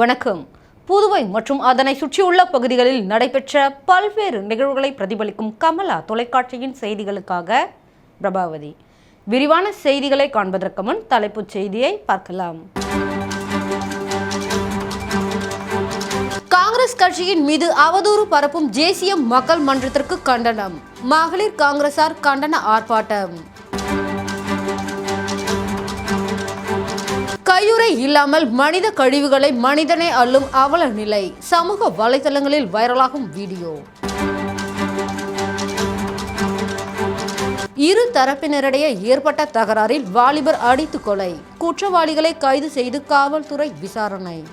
வணக்கம். புதுவை மற்றும் அதனை சுற்றியுள்ள பகுதிகளில் நடைபெற்ற பல்வேறு நிகழ்வுகளை பிரதிபலிக்கும் கமலா தொலைக்காட்சியின் செய்திகளுக்காக பிரபாவதி. விரிவான செய்திகளை காண்பதற்கு முன் தலைப்புச் செய்தியை பார்க்கலாம். காங்கிரஸ் கட்சியின் மீது அவதூறு பரப்பும் தேசிய மக்கள் மன்றத்திற்கு கண்டனம். மகளிர் காங்கிரசார் கண்டன ஆர்ப்பாட்டம். கையுறை இல்லாமல் மனித கழிவுகளை மனிதனே அள்ளும் அவல நிலை. சமூக வலைதளங்களில் வைரலாகும் வீடியோ. இரு தரப்பினரிடையே ஏற்பட்ட தகராறில் வாலிபர் அடித்து கொலை. குற்றவாளிகளை கைது செய்து காவல்துறை விசாரணை.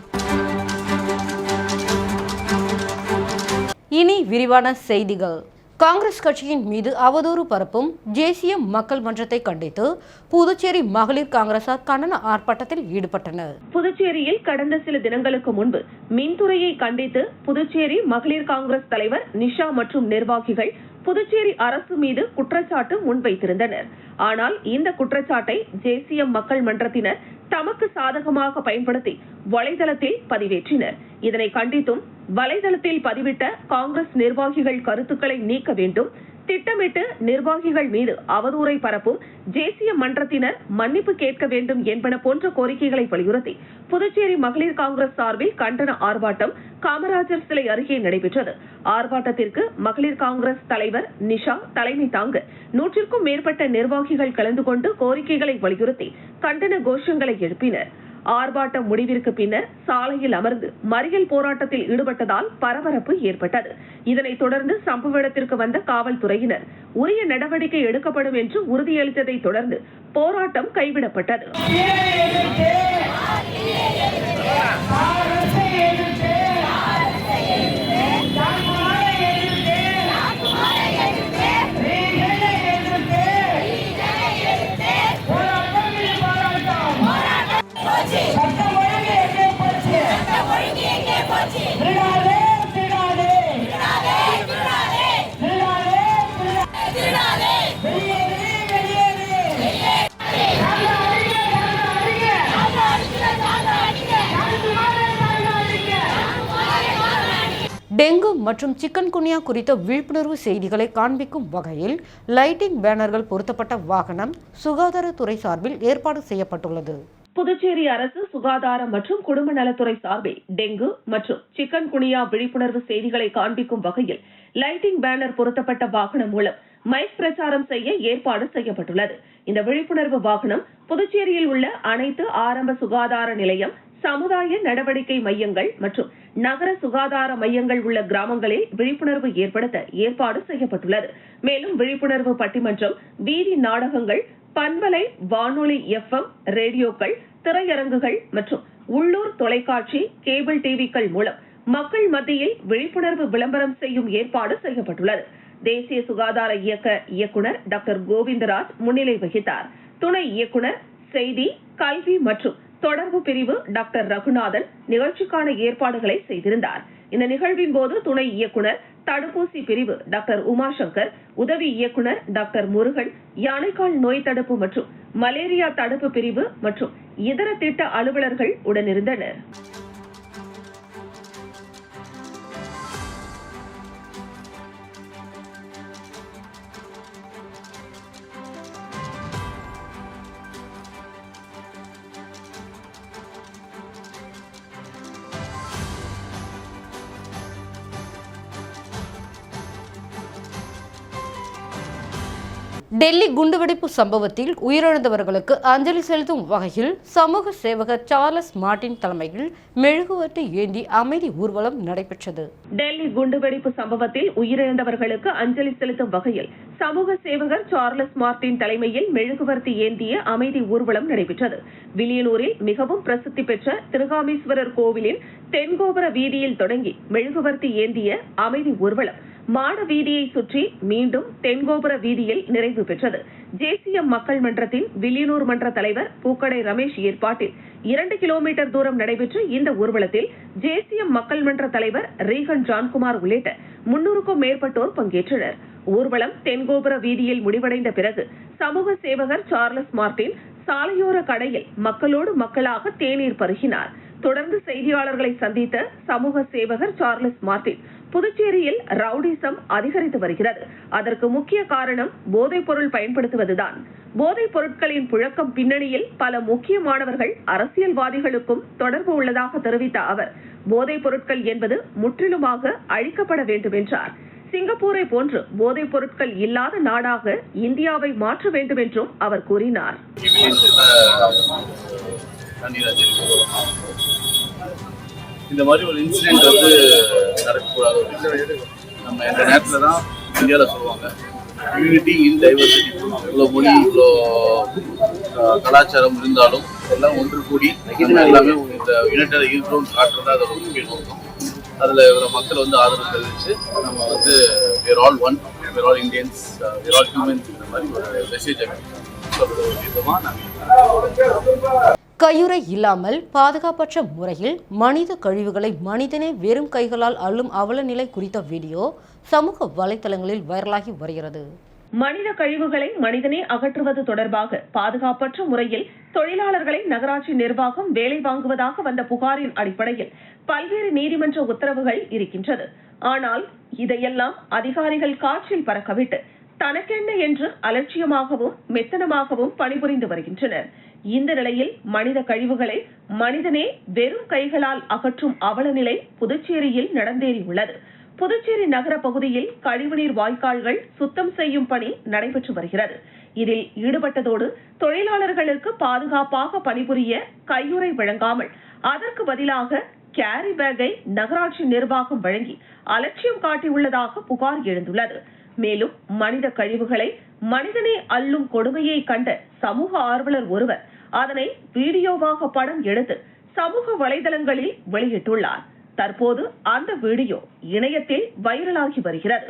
இனி விரிவான செய்திகள். காங்கிரஸ் கட்சியின் மீது அவதூறு பரப்பும் தேசிய மக்கள் மன்றத்தை கண்டித்து புதுச்சேரி மகளிர் காங்கிரசார் கண்டன ஆர்ப்பாட்டத்தில் ஈடுபட்டனர். புதுச்சேரியில் கடந்த சில தினங்களுக்கு முன்பு மின்துறையை கண்டித்து புதுச்சேரி மகளிர் காங்கிரஸ் தலைவர் நிஷா மற்றும் நிர்வாகிகள் புதுச்சேரி அரசு மீது குற்றச்சாட்டு முன்வைத்திருந்தனர். ஆனால் இந்த குற்றச்சாட்டை தேசிய மக்கள் மன்றத்தினர் தமக்கு சாதகமாக பயன்படுத்தி வலைதளத்தில் பதிவேற்றினர். இதனை கண்டித்தும் வலைதளத்தில் பதிவிட்ட காங்கிரஸ் நிர்வாகிகள் கருத்துக்களை நீக்க வேண்டும். திட்டமிட்டு நிர்வாகிகள் மீது அவதூறை பரப்பும் தேசிய மன்றத்தினர் மன்னிப்பு கேட்க வேண்டும் என்பன போன்ற கோரிக்கைகளை வலியுறுத்தி புதுச்சேரி மகளிர் காங்கிரஸ் சார்பில் கண்டன ஆர்ப்பாட்டம் காமராஜர் சிலை அருகே நடைபெற்றது. ஆர்ப்பாட்டத்திற்கு மகளிர் காங்கிரஸ் தலைவர் நிஷா தலைமை தாங்க நூற்றிற்கும் மேற்பட்ட நிர்வாகிகள் கலந்து கொண்டு கோரிக்கைகளை வலியுறுத்தி கண்டன கோஷங்களை எழுப்பினர். ஆர்ப்பாட்டம் முடிவிற்கு பின்னர் சாலையில் அமர்ந்து மறியல் போராட்டத்தில் ஈடுபட்டதால் பரபரப்பு ஏற்பட்டது. இதனைத் தொடர்ந்து சம்பவ இடத்திற்கு வந்த காவல்துறையினர் உரிய நடவடிக்கை எடுக்கப்படும் என்று உறுதியளித்ததை தொடர்ந்து போராட்டம் கைவிடப்பட்டது. டெங்கு மற்றும் சிக்கன் குனியா குறித்த விழிப்புணர்வு செய்திகளை காண்பிக்கும் வகையில் லைட்டிங் பேனர்கள் பொருத்தப்பட்ட வாகனம் சுகாதாரத்துறை சார்பில் ஏற்பாடு செய்யப்பட்டுள்ளது. புதுச்சேரி அரசு சுகாதாரம் மற்றும் குடும்ப நலத்துறை சார்பில் டெங்கு மற்றும் சிக்கன் குனியா விழிப்புணர்வு செய்திகளை காண்பிக்கும் வகையில் லைட்டிங் பேனர் பொருத்தப்பட்ட வாகனம் மூலம் மைக் பிரச்சாரம் செய்ய ஏற்பாடு செய்யப்பட்டுள்ளது. இந்த விழிப்புணர்வு வாகனம் புதுச்சேரியில் உள்ள அனைத்து ஆரம்ப சுகாதார நிலையம் சமுதாய நடவடிக்கை மையங்கள் மற்றும் நகர சுகாதார மையங்கள் உள்ள கிராமங்களில் விழிப்புணர்வு ஏற்படுத்த ஏற்பாடு செய்யப்பட்டுள்ளது. மேலும் விழிப்புணர்வு பட்டிமன்றம் வீதி நாடகங்கள் பண்பலை வானொலி எஃப்எம் ரேடியோக்கள் திரையரங்குகள் மற்றும் உள்ளூர் தொலைக்காட்சி கேபிள் டிவிக்கள் மூலம் மக்கள் மத்தியில் விழிப்புணர்வு விளம்பரம் செய்யும் ஏற்பாடு செய்யப்பட்டுள்ளது. தேசிய சுகாதார இயக்க இயக்குநர் டாக்டர் கோவிந்தராஜ் முன்னிலை வகித்தார். துணை இயக்குநர் செய்தி கல்வி மற்றும் தொடர்பு பிரிவு டாக்டர் ரகுநாதன் நிகழ்ச்சிக்கான ஏற்பாடுகளை செய்திருந்தார். இந்த நிகழ்வின் போது துணை இயக்குனர் தடுப்பூசி பிரிவு டாக்டர் உமாசங்கர் உதவி இயக்குனர் டாக்டர் முருகன் யானைக்கால் நோய் தடுப்பு மற்றும் மலேரியா தடுப்பு பிரிவு மற்றும் இதர திட்ட அலுவலர்கள் உடனிருந்தனர். டெல்லி குண்டுவெடிப்பு சம்பவத்தில் உயிரிழந்தவர்களுக்கு அஞ்சலி செலுத்தும் வகையில் சமூக சேவகர் சார்லஸ் மார்டின் தலைமையில் மெழுகுவர்த்தி ஏந்தி அமைதி ஊர்வலம் நடைபெற்றது. டெல்லி குண்டுவெடிப்பு சம்பவத்தில் உயிரிழந்தவர்களுக்கு அஞ்சலி செலுத்தும் வகையில் சமூக சேவகர் சார்லஸ் மார்டின் தலைமையில் மெழுகுவர்த்தி ஏந்திய அமைதி ஊர்வலம் நடைபெற்றது. வில்லியனூரில் மிகவும் பிரசித்தி பெற்ற திருகாமீஸ்வரர் கோவிலின் தென்கோபுர வீதியில் தொடங்கி மெழுகுவர்த்தி ஏந்திய அமைதி ஊர்வலம் மாட வீதியை சுற்றி மீண்டும் தென்கோபுர வீதியில் நிறைவு பெற்றது. தேசிய மக்கள் மன்றத்தின் வில்லியனூர் மன்ற தலைவர் பூக்கடை ரமேஷ் ஏற்பாட்டில் இரண்டு கிலோமீட்டர் தூரம் நடைபெற்ற இந்த ஊர்வலத்தில் தேசிய மக்கள் மன்ற தலைவர் ரீகன் ஜான்குமார் உள்ளிட்ட முன்னூறுக்கும் மேற்பட்டோர் பங்கேற்றனர். ஊர்வலம் தென்கோபுர வீதியில் முடிவடைந்த பிறகு சமூக சேவகர் சார்லஸ் மார்டின் சாலையோர கடையில் மக்களோடு மக்களாக தேநீர் பருகினார். தொடர்ந்து செய்தியாளர்களை சந்தித்த சமூக சேவகர் சார்லஸ் மார்டின் புதுச்சேரியில் ரவுடிசம் அதிகரித்து வருகிறது. அதற்கு முக்கிய காரணம் போதைப் பொருள் பயன்படுத்துவதுதான். போதைப் பொருட்களின் புழக்கம் பின்னணியில் பல முக்கியமானவர்கள் அரசியல்வாதிகளுக்கும் தொடர்பு உள்ளதாக தெரிவித்த அவர் போதைப் பொருட்கள் என்பது முற்றிலுமாக அழிக்கப்பட வேண்டும் என்றார் சிங்கப்பூரை போன்று போதைப் பொருட்கள் இல்லாத நாடாக இந்தியாவை மாற்ற வேண்டும் என்றும் அவர் கூறினார். இந்த மாதிரி ஒரு இன்சிடென்ட் வந்து நடக்கக்கூடாது. ஒரு நம்ம எந்த நேரத்தில் தான் இந்தியாவில் சொல்லுவாங்க. யூனிட்டி இன் டைவர்சிட்டி இவ்வளோ மொழி இவ்வளோ கலாச்சாரம் இருந்தாலும் எல்லாம் ஒன்று கூடி நம்ம எல்லாமே இந்த யுனைட்டட் இருக்கிறோம் காட்டுறதா அதை ரொம்ப நோக்கம். அதில் இவ்வளோ மக்கள் வந்து ஆதரவு தெரிவித்து நம்ம வந்து we're all one we're all Indians we're all humans இந்த மாதிரி ஒரு மெசேஜ் சொல்கிற ஒரு விதமாக நாங்கள் கையுறை இல்லாமல் பாதுகாப்பற்ற முறையில் மனித கழிவுகளை மனிதனே வெறும் கைகளால் அள்ளும் அவல நிலை குறித்த வீடியோ சமூக வலைத்தளங்களில் வைரலாகி வருகிறது. மனித கழிவுகளை மனிதனே அகற்றுவது தொடர்பாக பாதுகாப்பற்ற முறையில் தொழிலாளர்களை நகராட்சி நிர்வாகம் வேலை வாங்குவதாக வந்த புகாரின் அடிப்படையில் பல்வேறு நீதிமன்ற உத்தரவுகள் இருக்கின்றது. ஆனால் இதையெல்லாம் அதிகாரிகள் காற்றில் பறக்கவிட்டு தனக்கென்ன என்று அலட்சியமாகவும் மெத்தனமாகவும் பணிபுரிந்து வருகின்றனர். இந்த நிலையில் மனித கழிவுகளை மனிதனே வெறும் கைகளால் அகற்றும் அவலநிலை புதுச்சேரியில் நடந்தேறியுள்ளது. புதுச்சேரி நகர பகுதியில் கழிவுநீர் வாய்க்கால்கள் சுத்தம் செய்யும் பணி நடைபெற்று வருகிறது. இதில் ஈடுபட்டதோடு தொழிலாளர்களுக்கு பாதுகாப்பாக பணிபுரிய கையுறை வழங்காமல் அதற்கு பதிலாக கேரி பேக்கை நகராட்சி நிர்வாகம் வழங்கி அலட்சியம் காட்டியுள்ளதாக புகார் எழுந்துள்ளது. மேலும் மனித கழிவுகளை மனிதனே அள்ளும் கொடுமையை கண்ட சமூக ஆர்வலர் ஒருவர் அதனை வீடியோவாக படம் எடுத்து சமூக வலைதளங்களில் வெளியிட்டுள்ளார். தற்போது அந்த வீடியோ இணையத்தில் வைரலாகி வருகிறது.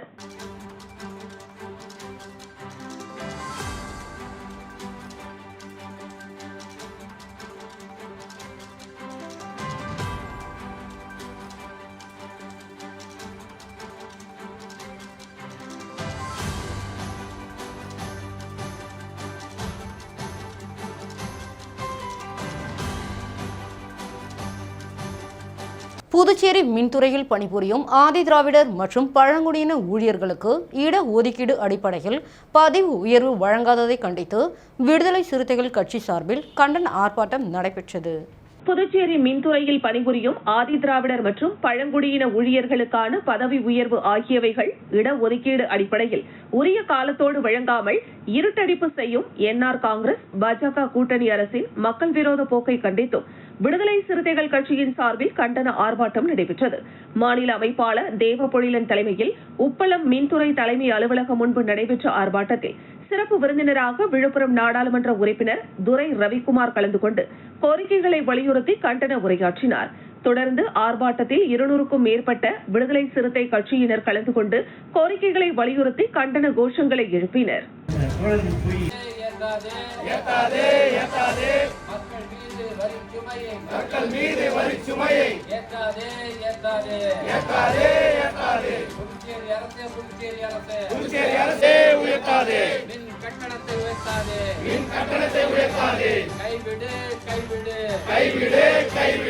புதுச்சேரி மின்துறையில் பணிபுரியும் ஆதி திராவிடர் மற்றும் பழங்குடியின ஊழியர்களுக்கு இட ஒதுக்கீடு அடிப்படையில் பதிவு உயர்வு வழங்காததை கண்டித்து விடுதலை சிறுத்தைகள் கட்சி சார்பில் கண்டன ஆர்ப்பாட்டம் நடைபெற்றது. புதுச்சேரி மின்துறையில் பணிபுரியும் ஆதி திராவிடர் மற்றும் பழங்குடியின ஊழியர்களுக்கான பதவி உயர்வு ஆகியவைகள் இடஒதுக்கீடு அடிப்படையில் உரிய காலத்தோடு வழங்காமல் இருட்டடிப்பு செய்யும் என்ஆர் காங்கிரஸ் பாஜக கூட்டணி அரசின் மக்கள் விரோத போக்கை கண்டித்தும் விடுதலை சிறுத்தைகள் கட்சியின் சார்பில் கண்டன ஆர்ப்பாட்டம் நடைபெற்றது. மாநில அமைப்பாளர் தேவ பொழிலன் தலைமையில் உப்பளம் மின்துறை தலைமை அலுவலகம் முன்பு நடைபெற்ற ஆர்ப்பாட்டத்தில் சிறப்பு விருந்தினராக விழுப்புரம் நாடாளுமன்ற உறுப்பினர் துரை ரவிக்குமார் கலந்து கொண்டு கோரிக்கைகளை வலியுறுத்தி கண்டன உரையாற்றினார். தொடர்ந்து ஆர்ப்பாட்டத்தில் இருநூறுக்கும் மேற்பட்ட விடுதலை சிறுத்தை கட்சியினர் கலந்து கொண்டு கோரிக்கைகளை வலியுறுத்தி கண்டன கோஷங்களை எழுப்பினர். மக்கள் மீது வரி சுமையை ஏத்தாதே ஏத்தாதே. ஏத்தாதே ஏத்தாதே. புதுச்சேரி அரசே புதுச்சேரி அரசே. புதுச்சேரி அரசே உயர்த்தாதே. மின் கட்டணத்தை உயர்த்தாதே. மின் கட்டணத்தை உயர்த்தாதே. கைவிடு கைவிடு. கைவிடு கைவிடு.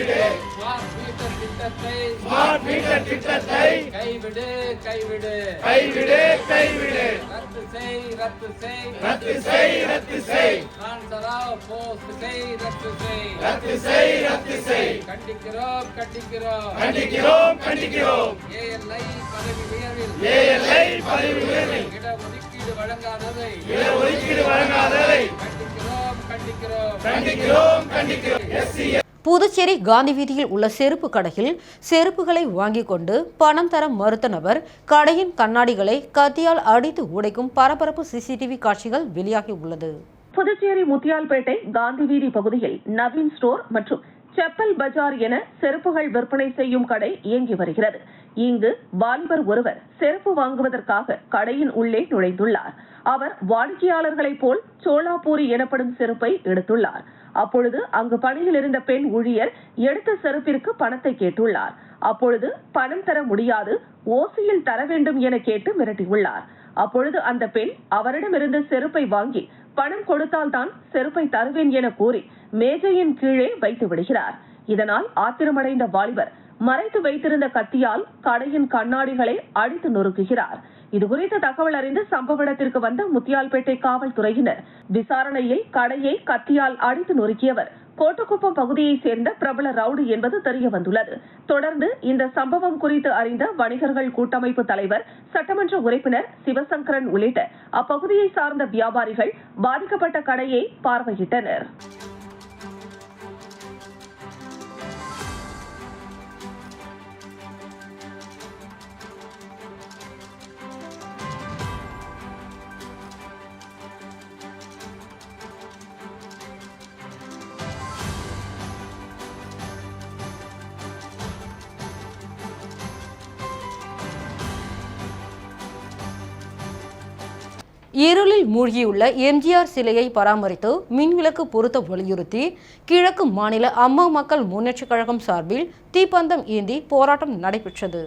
திட்டத்தை ஸ்மார்ட் மீட்டர் திட்டத்தை கைவிடு கைவிடு. கைவிடு கைவிடு. ரத்து செய் ரத்து செய். ரத்து செய் ரத்து செய். கான்சரா போஸ்ட் செய் ரத்து செய். ரத்து செய் ரத்து செய். கண்டிக்கிறோம் கண்டிக்கிறோம். கண்டிக்கிறோம் கண்டிக்கிறோம். ஏஎல்ஐ பதவி உயர்வில். ஏஎல்ஐ பதவி உயர்வில். இட ஒதுக்கீடு வழங்காததை. இட ஒதுக்கீடு வழங்காததை. கண்டிக்கிறோம் கண்டிக்கிறோம். கண்டிக்கிறோம் கண்டிக்கிறோம். எஸ்சி புதுச்சேரி காந்தி வீதியில் உள்ள செருப்பு கடையில் செருப்புகளை வாங்கிக் கொண்டு பணம் தர மறுத்த நபர் கடையின் கண்ணாடிகளை கத்தியால் அடித்து உடைக்கும் பரபரப்பு சிசிடிவி காட்சிகள் வெளியாகி உள்ளது. புதுச்சேரி முத்தியால்பேட்டை காந்தி வீதி பகுதியில் நவீன் ஸ்டோர் மற்றும் செப்பல் பஜார் என செருப்புகள் விற்பனை செய்யும் கடை இயங்கி வருகிறது. இங்கு வாலிபர் ஒருவர் செருப்பு வாங்குவதற்காக கடையின் உள்ளே நுழைந்துள்ளார். அவர் வாடிக்கையாளர்களைப் போல் சோலாபூரி எனப்படும் செருப்பை எடுத்துள்ளார். அப்பொழுது அங்கு பணியில் இருந்த பெண் ஊழியர் எடுத்த செருப்பிற்கு பணத்தை கேட்டுள்ளார். அப்பொழுது பணம் தர முடியாது ஓசியில் தர வேண்டும் என கேட்டு மிரட்டியுள்ளார். அப்பொழுது அந்த பெண் அவரிடமிருந்து செருப்பை வாங்கி பணம் கொடுத்தால்தான் செருப்பை தருவேன் என கூறி மேஜையின் கீழே வைத்து விடுகிறார். இதனால் ஆத்திரமடைந்த வாலிபர் மறைத்து வைத்திருந்த கத்தியால் கடையின் கண்ணாடிகளை அடித்து நொறுக்குகிறார். இதுகுறித்து தகவல் அறிந்து சம்பவ இடத்திற்கு வந்த முத்தியால்பேட்டை காவல்துறையினர். விசாரணையில் கடையை கத்தியால் அடித்து நொறுக்கியவர். கோட்டக்குப்பம் பகுதியைச் சேர்ந்த பிரபல ரவுடி என்பது தெரிய வந்துள்ளது தொடர்ந்து இந்த சம்பவம் குறித்து அறிந்த வணிகர்கள் கூட்டமைப்பு தலைவர் சட்டமன்ற உறுப்பினர் சிவசங்கரன் உள்ளிட்ட அப்பகுதியை சார்ந்த வியாபாரிகள் பாதிக்கப்பட்ட கடையை பார்வையிட்டனர். இருளில் மூழ்கியுள்ள எம்ஜிஆர் சிலையை பராமரித்து மின்விளக்கு பொருத்த வலியுறுத்தி கிழக்கு மாநில அம்மா மக்கள் முன்னேற்றக் கழகம் சார்பில் தீப்பந்தம் ஏந்தி போராட்டம் நடைபெற்றது.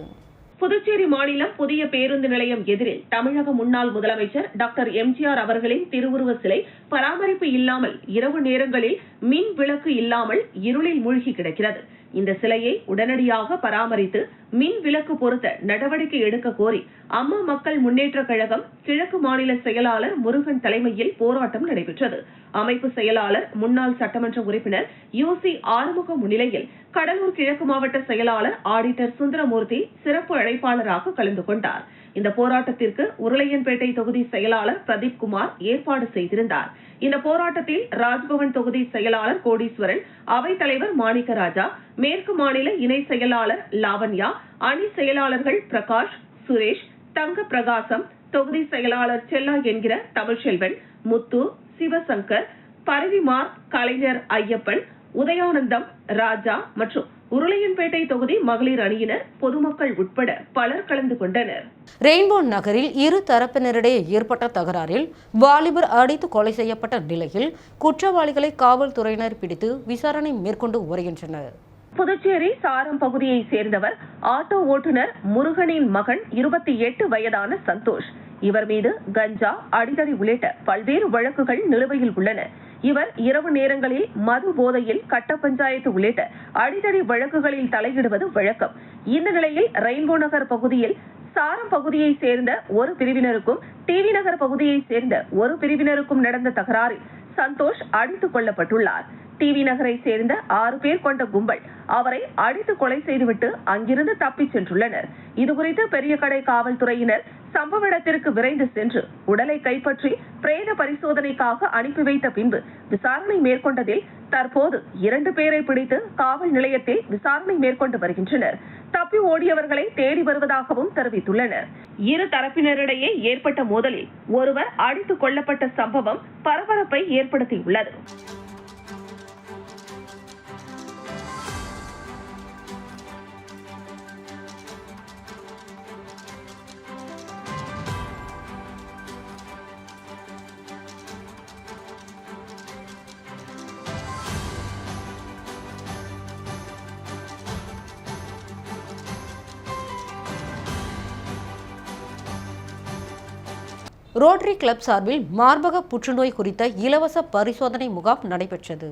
புதுச்சேரி மாநிலம் புதிய பேருந்து நிலையம் எதிரில் தமிழக முன்னாள் முதலமைச்சர் டாக்டர் எம்ஜிஆர் அவர்களின் திருவுருவ சிலை பராமரிப்பு இல்லாமல் இரவு நேரங்களில் மின் விளக்கு இல்லாமல் இருளில் மூழ்கி கிடக்கிறது. இந்த சிலையை உடனடியாக பராமரித்து மின் விளக்கு பொருத்த நடவடிக்கை எடுக்க கோரி அம்மா மக்கள் முன்னேற்ற கழகம் கிழக்கு மாநில செயலாளர் முருகன் தலைமையில் போராட்டம் நடைபெற்றது. அமைப்பு செயலாளர் முன்னாள் சட்டமன்ற உறுப்பினர் யூசி ஆறுமுகம் முன்னிலையில் கடலூர் கிழக்கு மாவட்ட செயலாளர் ஆடிட்டர் சுந்தரமூர்த்தி சிறப்பு அழை உழைப்பாளராக கலந்து கொண்டார். இந்த போராட்டத்திற்கு உருளையன்பேட்டை தொகுதி செயலாளர் பிரதீப் குமார் ஏற்பாடு செய்திருந்தார். இந்த போராட்டத்தில் ராஜ்பவன் தொகுதி செயலாளர் கோடீஸ்வரன் அவைத்தலைவர் மாணிக்க ராஜா மேற்கு மாநில இணை செயலாளர் லாவண்யா அணி செயலாளர்கள் பிரகாஷ் சுரேஷ் தங்க பிரகாசம் தொகுதி செயலாளர் செல்லா என்கிற தமிழ்ச்செல்வன் முத்து சிவசங்கர் பரவிமார் கலைஞர் ஐயப்பன் உதயானந்தம் ராஜா மற்றும் உருளையன்பேட்டை தொகுதி மகளிர் அணியினர் பொதுமக்கள் உட்பட பலர் கலந்து கொண்டனர். ரெயின்போ நகரில் இரு தரப்பினரிடையே ஏற்பட்ட தகராறில் வாலிபர் அடித்து கொலை செய்யப்பட்ட நிலையில் குற்றவாளிகளை காவல்துறையினர் பிடித்து விசாரணை மேற்கொண்டு வருகின்றனர். புதுச்சேரி சாரம் பகுதியை சேர்ந்தவர் ஆட்டோ ஓட்டுநர் முருகனின் மகன் இருபத்தி எட்டு வயதான சந்தோஷ். இவர் மீது கஞ்சா அடிதடி உள்ளிட்ட பல்வேறு வழக்குகள் நிலுவையில் உள்ளன. இவர் இரவு நேரங்களில் மது போதையில் கட்ட பஞ்சாயத்து உள்ளிட்ட அடிதடி வழக்குகளில் தலையிடுவது வழக்கம். இந்த நிலையில் ரெயின்போ நகர் பகுதியில் சாரம் பகுதியை சேர்ந்த ஒரு பிரிவினருக்கும் டிவி நகர் பகுதியை சேர்ந்த ஒரு பிரிவினருக்கும் நடந்த தகராறில் சந்தோஷ் அடித்துக் கொள்ளப்பட்டுள்ளார் டிவி நகரை சேர்ந்த ஆறு பேர் கொண்ட கும்பல் அவரை அடித்து கொலை செய்துவிட்டு அங்கிருந்து தப்பிச் சென்றுள்ளனர். இதுகுறித்து பெரிய கடை காவல்துறையினர் சம்பவ இடத்திற்கு விரைந்து சென்று உடலை கைப்பற்றி பிரேத பரிசோதனைக்காக அனுப்பி வைத்த பின்பு விசாரணை மேற்கொண்டதில் தற்போது இரண்டு பேரை பிடித்து காவல் நிலையத்தில் விசாரணை மேற்கொண்டு வருகின்றனர். தப்பி ஓடியவர்களை தேடி வருவதாகவும் தெரிவித்துள்ளனர். இரு தரப்பினரிடையே ஏற்பட்ட மோதலில் ஒருவர் அடித்துக் கொல்லப்பட்ட சம்பவம் பரபரப்பை ஏற்படுத்தியுள்ளது. ரோட்டரி கிளப் சார்பில் மார்பக புற்றுநோய் குறித்த இலவச பரிசோதனை முகாம் நடைபெற்றது.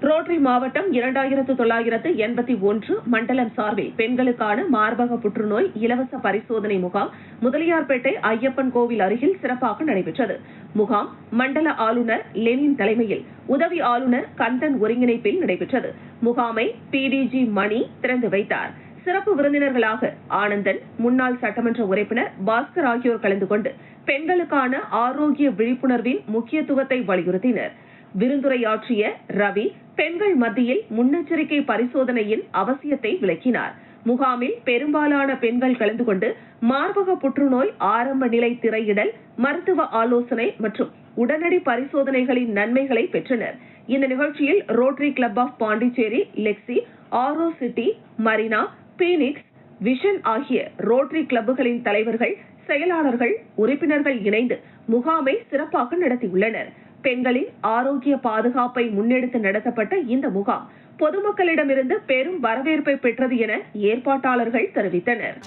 ரோட்டரி மாவட்டம் இரண்டாயிரத்து தொள்ளாயிரத்து எண்பத்தி ஒன்று மண்டலம் சார்பில் பெண்களுக்கான மார்பக புற்றுநோய் இலவச பரிசோதனை முகாம் முதலியார்பேட்டை ஐயப்பன் கோவில் அருகில் சிறப்பாக நடைபெற்றது. முகாம் மண்டல ஆளுநர் லெனின் தலைமையில் உதவி ஆளுநர் கந்தன் ஒருங்கிணைப்பில் நடைபெற்றது. முகாமை பிடிஜி மணி திறந்து வைத்தார். சிறப்பு விருந்தினர்களாக ஆனந்தன் முன்னாள் சட்டமன்ற உறுப்பினர் பாஸ்கர் ஆகியோர் கலந்து கொண்டு பெண்களுக்கான ஆரோக்கிய விழிப்புணர்வின் முக்கியத்துவத்தை வலியுறுத்தினர். விருந்துரையாற்றிய ரவி பெண்கள் மத்தியில் முன்னெச்சரிக்கை பரிசோதனையின் அவசியத்தை விளக்கினார். முகாமில் பெரும்பாலான பெண்கள் கலந்து கொண்டு மார்பக புற்றுநோய் ஆரம்ப நிலை திரையிடல் மருத்துவ ஆலோசனை மற்றும் உடனடி பரிசோதனைகளின் நன்மைகளை பெற்றனர். இந்த நிகழ்ச்சியில் rotary club of Pondicherry Lexi Auro city Marina Phoenix vision ஆகிய ரோட்டரி கிளப்புகளின் தலைவர்கள் செயலாளர்கள் உறுப்பினர்கள் இணைந்து முகாமை சிறப்பாக நடத்தியுள்ளனர். பெண்களின் ஆரோக்கிய பாதுகாப்பை முன்னெடுத்து நடத்தப்பட்ட இந்த முகாம் பொதுமக்களிடமிருந்து பெரும் வரவேற்பை பெற்றது என ஏற்பாட்டாளர்கள் தெரிவித்தனர்.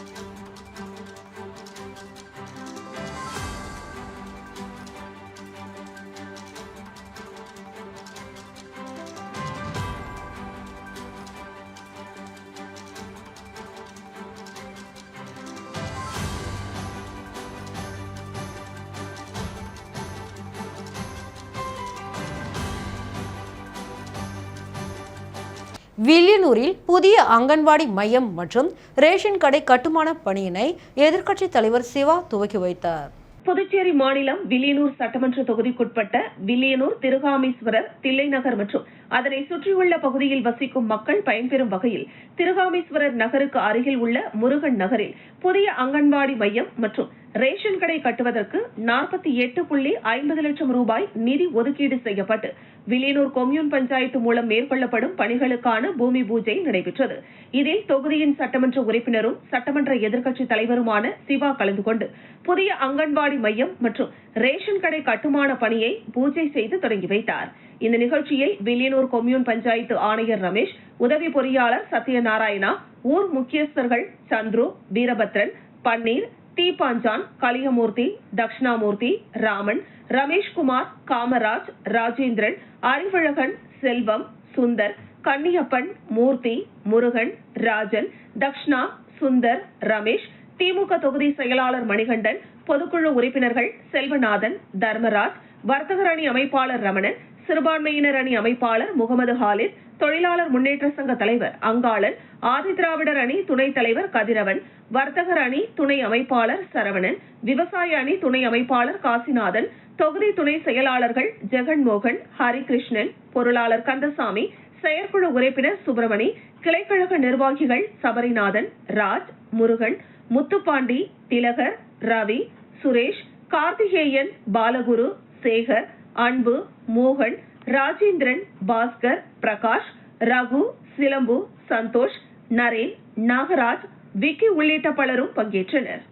வில்லியனூரில் புதிய அங்கன்வாடி மையம் மற்றும் ரேஷன் கடை கட்டுமான பணியினை எதிர்க்கட்சித் தலைவர் சிவா துவக்கி வைத்தார். புதுச்சேரி மாநிலம் வில்லியனூர் சட்டமன்ற தொகுதிக்குட்பட்ட வில்லியனூர் திருகாமீஸ்வரர் தில்லைநகர் மற்றும் அதனை சுற்றியுள்ள பகுதியில் வசிக்கும் மக்கள் பயன்பெறும் வகையில் திருகாமீஸ்வரர் நகருக்கு அருகில் உள்ள முருகன் நகரில் புதிய அங்கன்வாடி மையம் மற்றும் ரேஷன் கடை கட்டுவதற்கு நாற்பத்தி எட்டு புள்ளி ஐம்பது லட்சம் ரூபாய் நிதி ஒதுக்கீடு செய்யப்பட்டு வில்லியனூர் கொம்யூன் பஞ்சாயத்து மூலம் மேற்கொள்ளப்படும் பணிகளுக்கான பூமி பூஜை நடைபெற்றது. இதில் தொகுதியின் சட்டமன்ற உறுப்பினரும் சட்டமன்ற எதிர்க்கட்சித் தலைவருமான சிவா கலந்து கொண்டு புதிய அங்கன்வாடி மையம் மற்றும் ரேஷன் கடை கட்டுமான பணியை பூஜை செய்து தொடங்கி வைத்தாா் இந்த நிகழ்ச்சியில் வில்லியனூர் கொம்யூன் பஞ்சாயத்து ஆணையர் ரமேஷ் உதவி பொறியாளர் சத்யநாராயணா ஊர் முக்கியஸ்தர்கள் சந்துரு வீரபத்ரன் பன்னீர் தீபாஞ்சான் கலியமூர்த்தி தக்ஷணாமூர்த்தி ராமன் ரமேஷ்குமார் காமராஜ் ராஜேந்திரன் அறிவழகன் செல்வம் சுந்தர் கன்னியப்பன் மூர்த்தி முருகன் ராஜன் தக்ஷணா சுந்தர் ரமேஷ் திமுக தொகுதி செயலாளர் மணிகண்டன் பொதுக்குழு உறுப்பினர்கள் செல்வநாதன் தர்மராஜ் வர்த்தகரணி அமைப்பாளர் ரமணன் சிறுபான்மையினர் அணி அமைப்பாளர் முகமது ஹாலித் தொழிலாளர் முன்னேற்ற சங்க தலைவர் அங்காளன் ஆதிதிராவிடர் அணி துணைத் தலைவர் கதிரவன் வர்த்தகர் அணி துணை அமைப்பாளர் சரவணன் விவசாய அணி துணை அமைப்பாளர் காசிநாதன் தொகுதி துணை செயலாளர்கள் ஜெகன்மோகன் ஹரிகிருஷ்ணன் பொருளாளர் கந்தசாமி செயற்குழு உறுப்பினர் சுப்பிரமணி கிளைக்கழக நிர்வாகிகள் சபரிநாதன் ராஜ் முருகன் முத்துப்பாண்டி திலகர் ரவி சுரேஷ் கார்த்திகேயன் பாலகுரு சேகர் அன்பு மோகன் ராஜேந்திரன் பாஸ்கர் பிரகாஷ் ரகு சிலம்பு சந்தோஷ் நரேன் நாகராஜ் விக்கி உள்ளிட்ட பலரும் பங்கேற்றனர்.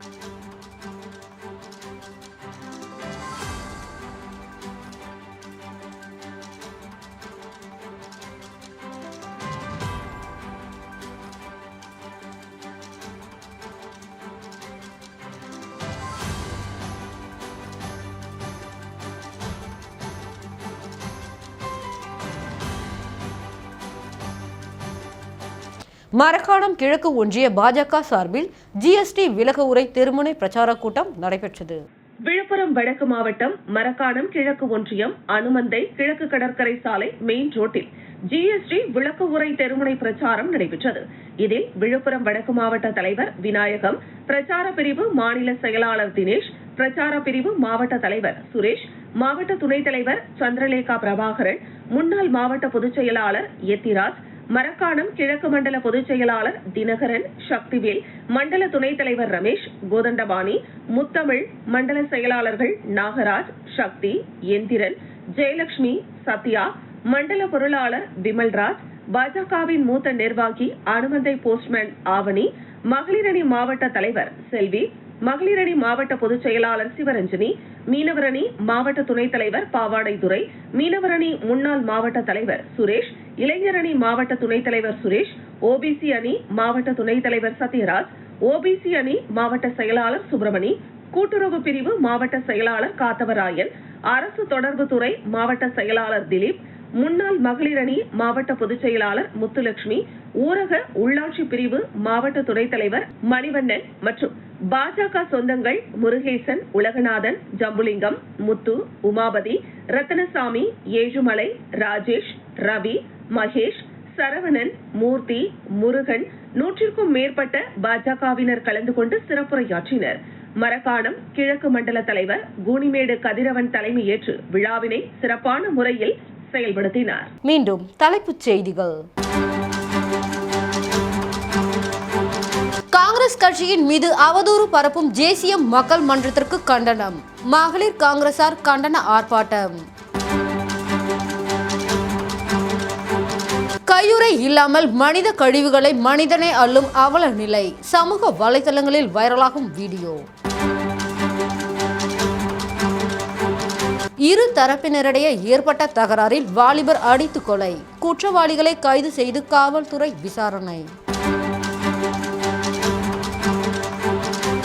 மரக்காணம் கிழக்கு ஒன்றிய பாஜக சார்பில் ஜிஎஸ்டி விலக்கு உரை திருமுனை பிரச்சார கூட்டம் நடைபெற்றது. விழுப்புரம் வடக்கு மாவட்டம் மரக்காணம் கிழக்கு ஒன்றியம் அனுமந்தை கிழக்கு கடற்கரை சாலை மெயின் ரோட்டில் ஜிஎஸ்டி விளக்கு உரை தெருமுனை பிரச்சாரம் நடைபெற்றது. இதில் விழுப்புரம் வடக்கு மாவட்ட தலைவர் விநாயகம் பிரச்சார பிரிவு மாநில செயலாளர் தினேஷ் பிரச்சார பிரிவு மாவட்ட தலைவர் சுரேஷ் மாவட்ட துணைத் தலைவர் சந்திரலேகா பிரபாகரன் முன்னாள் மாவட்ட பொதுச் செயலாளர் எத்திராஜ் மரக்காணம் கிழக்கு மண்டல பொதுச் செயலாளர் தினகரன் சக்திவேல் மண்டல துணைத் தலைவர் ரமேஷ் கோதண்டபாணி முத்தமிழ் மண்டல செயலாளர்கள் நாகராஜ் சக்தி எந்திரன் ஜெயலட்சுமி சத்யா மண்டல பொருளாளர் விமல்ராஜ் பாஜகவின் மூத்த நிர்வாகி அனுமந்தை போஸ்ட்மேன் ஆவணி மகளிரணி மாவட்ட தலைவர் செல்வி மகளிரணி மாவட்ட பொதுச் செயலாளர் சிவரஞ்சனி மீனவரணி மாவட்ட துணைத் தலைவர் பாவாடை துரை மீனவரணி முன்னாள் மாவட்ட தலைவர் சுரேஷ் இளைஞரணி மாவட்ட துணைத் தலைவர் சுரேஷ் ஓபிசி அணி மாவட்ட துணைத் தலைவர் சத்யராஜ் ஓபிசி அணி மாவட்ட செயலாளர் சுப்பிரமணி கூட்டுறவு பிரிவு மாவட்ட செயலாளர் காத்தவராயன் அரசு தொடர்பு துறை மாவட்ட செயலாளர் திலீப் முன்னாள் மகளிர் அணி மாவட்ட பொதுச் செயலாளர் முத்துலட்சுமி ஊரக உள்ளாட்சி பிரிவு மாவட்ட துணைத் தலைவர் மணிவண்ணன் மற்றும் பாஜக சொந்தங்கள் முருகேசன் உலகநாதன் ஜம்புலிங்கம் முத்து உமாபதி ரத்தனசாமி ஏழுமலை ராஜேஷ் ரவி மகேஷ் சரவணன் மூர்த்தி முருகன் நூற்றிற்கும் மேற்பட்ட பாஜகவினர் கலந்து கொண்டு சிறப்புரையாற்றினர். மரக்காணம் கிழக்கு மண்டல தலைவர் கூனிமேடு கதிரவன் தலைமையேற்று விழாவினை சிறப்பான முறையில் செயல்படுத்தினார். மீண்டும் தலைப்புச் செய்திகள். காங்கிரஸ் கட்சியின் மீது அவதூறு பரப்பும் தேசிய மக்கள் மன்றத்திற்கு கண்டனம். மகளிர் காங்கிரசார் கண்டன ஆர்ப்பாட்டம். கையுறை இல்லாமல் மனித கழிவுகளை மனிதனை அள்ளும் அவல நிலை. சமூக வலைதளங்களில் வைரலாகும் வீடியோ. இரு தரப்பினரிடையே ஏற்பட்ட தகராறில் வாலிபர் அடித்து கொலை. குற்றவாளிகளை கைது செய்து காவல்துறை விசாரணை.